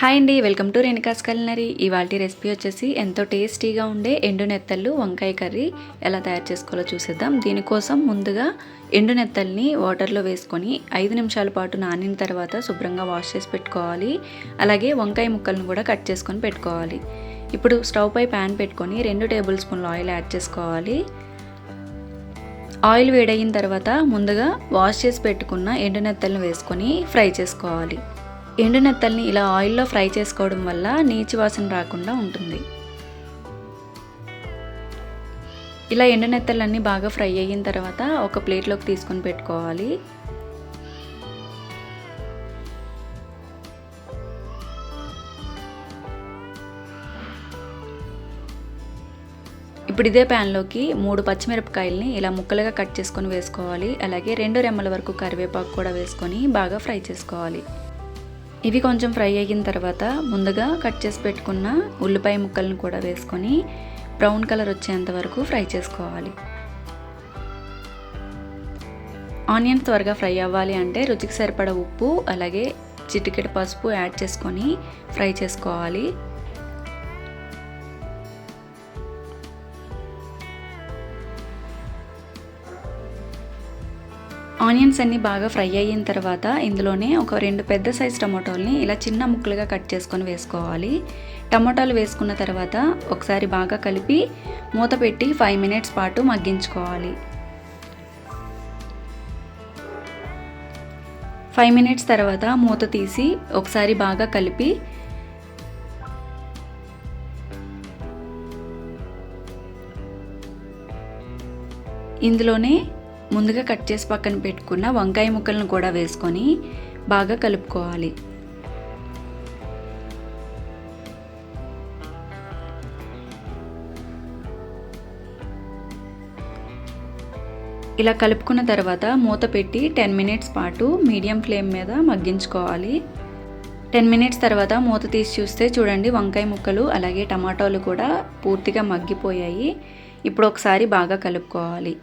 Hi అండి welcome to Renuka's culinary. ఇవాళ recipe వచ్చేసి ఎంతో టేస్టీగా ఉండే ఎండు నెత్తళ్ళు వంకాయ కర్రీ. ఎలా తయారు చేసుకోవాలో చూసేద్దాం. దీనికోసం ముందుగా ఎండు నెత్తల్ని వాటర్లో వేసుకొని ఐదు నిమిషాల పాటు నానిన తర్వాత శుభ్రంగా వాష్ చేసి పెట్టుకోవాలి. అలాగే వంకాయ ముక్కలను కూడా కట్ చేసుకొని పెట్టుకోవాలి. ఇప్పుడు స్టవ్ పై ప్యాన్ పెట్టుకొని రెండు టేబుల్ స్పూన్ల ఆయిల్ యాడ్ చేసుకోవాలి. ఆయిల్ వేడయిన తర్వాత ముందుగా వాష్ చేసి పెట్టుకున్న ఎండు నెత్తలను వేసుకొని ఫ్రై చేసుకోవాలి. ఎండు నెత్తల్ని ఇలా ఆయిల్లో ఫ్రై చేసుకోవడం వల్ల నీచు వాసన రాకుండా ఉంటుంది. ఇలా ఎండు నెత్తలన్నీ బాగా ఫ్రై అయిన తర్వాత ఒక ప్లేట్లోకి తీసుకొని పెట్టుకోవాలి. ఇప్పుడు ఇదే ప్యాన్లోకి మూడు పచ్చిమిరపకాయల్ని ఇలా ముక్కలుగా కట్ చేసుకొని వేసుకోవాలి. అలాగే రెండు రెమ్మల వరకు కరివేపాకు కూడా వేసుకొని బాగా ఫ్రై చేసుకోవాలి. ఇవి కొంచెం ఫ్రై అయిన తర్వాత ముందుగా కట్ చేసి పెట్టుకున్న ఉల్లిపాయ ముక్కలను కూడా వేసుకొని బ్రౌన్ కలర్ వచ్చేంత వరకు ఫ్రై చేసుకోవాలి. ఆనియన్స్ త్వరగా ఫ్రై అవ్వాలి అంటే రుచికి సరిపడ ఉప్పు అలాగే చిటికెడు పసుపు యాడ్ చేసుకొని ఫ్రై చేసుకోవాలి. ఆనియన్స్ అన్నీ బాగా ఫ్రై అయిన తర్వాత ఇందులోనే ఒక రెండు పెద్ద సైజ్ టమాటోల్ని ఇలా చిన్న ముక్కలుగా కట్ చేసుకొని వేసుకోవాలి. టమాటాలు వేసుకున్న తర్వాత ఒకసారి బాగా కలిపి మూత పెట్టి ఫైవ్ మినిట్స్ పాటు మగ్గించుకోవాలి. ఫైవ్ మినిట్స్ తర్వాత మూత తీసి ఒకసారి బాగా కలిపి ఇందులోనే ముందుగా కట్ చేసి పక్కన పెట్టుకున్న వంకాయ ముక్కలను కూడా వేసుకొని బాగా కలుపుకోవాలి. ఇలా కలుపుకున్న తర్వాత మూత పెట్టి టెన్ మినిట్స్ పాటు మీడియం ఫ్లేమ్ మీద మగ్గించుకోవాలి. టెన్ మినిట్స్ తర్వాత మూత తీసి చూస్తే చూడండి వంకాయ ముక్కలు అలాగే టమాటాలు కూడా పూర్తిగా మగ్గిపోయాయి. ఇప్పుడు ఒకసారి బాగా కలుపుకోవాలి.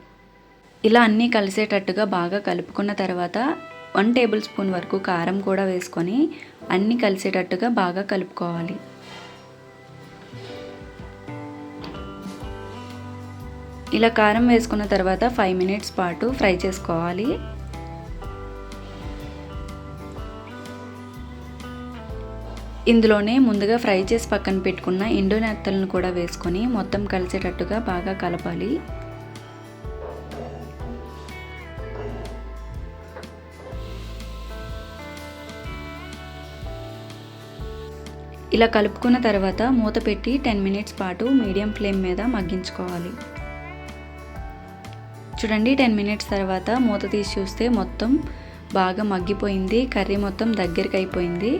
ఇలా అన్నీ కలిసేటట్టుగా బాగా కలుపుకున్న తర్వాత వన్ టేబుల్ స్పూన్ వరకు కారం కూడా వేసుకొని అన్నీ కలిసేటట్టుగా బాగా కలుపుకోవాలి. ఇలా కారం వేసుకున్న తర్వాత ఫైవ్ మినిట్స్ పాటు ఫ్రై చేసుకోవాలి. ఇందులోనే ముందుగా ఫ్రై చేసి పక్కన పెట్టుకున్న ఎండు నెత్తలను కూడా వేసుకొని మొత్తం కలిసేటట్టుగా బాగా కలపాలి. ఇలా కలుపుకున్న తర్వాత మూత పెట్టి టెన్ మినిట్స్ పాటు మీడియం ఫ్లేమ్ మీద మగ్గించుకోవాలి. చూడండి టెన్ మినిట్స్ తర్వాత మూత తీసి చూస్తే మొత్తం బాగా మగ్గిపోయింది కర్రీ మొత్తం దగ్గరికి అయిపోయింది.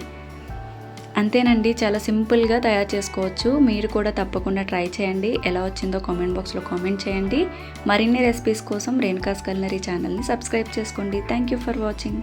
అంతేనండి చాలా సింపుల్గా తయారు చేసుకోవచ్చు. మీరు కూడా తప్పకుండా ట్రై చేయండి. ఎలా వచ్చిందో కామెంట్ బాక్స్లో కామెంట్ చేయండి. మరిన్ని రెసిపీస్ కోసం రేణుకాస్ కల్నరీ ఛానల్ని సబ్స్క్రైబ్ చేసుకోండి. Thank you for watching.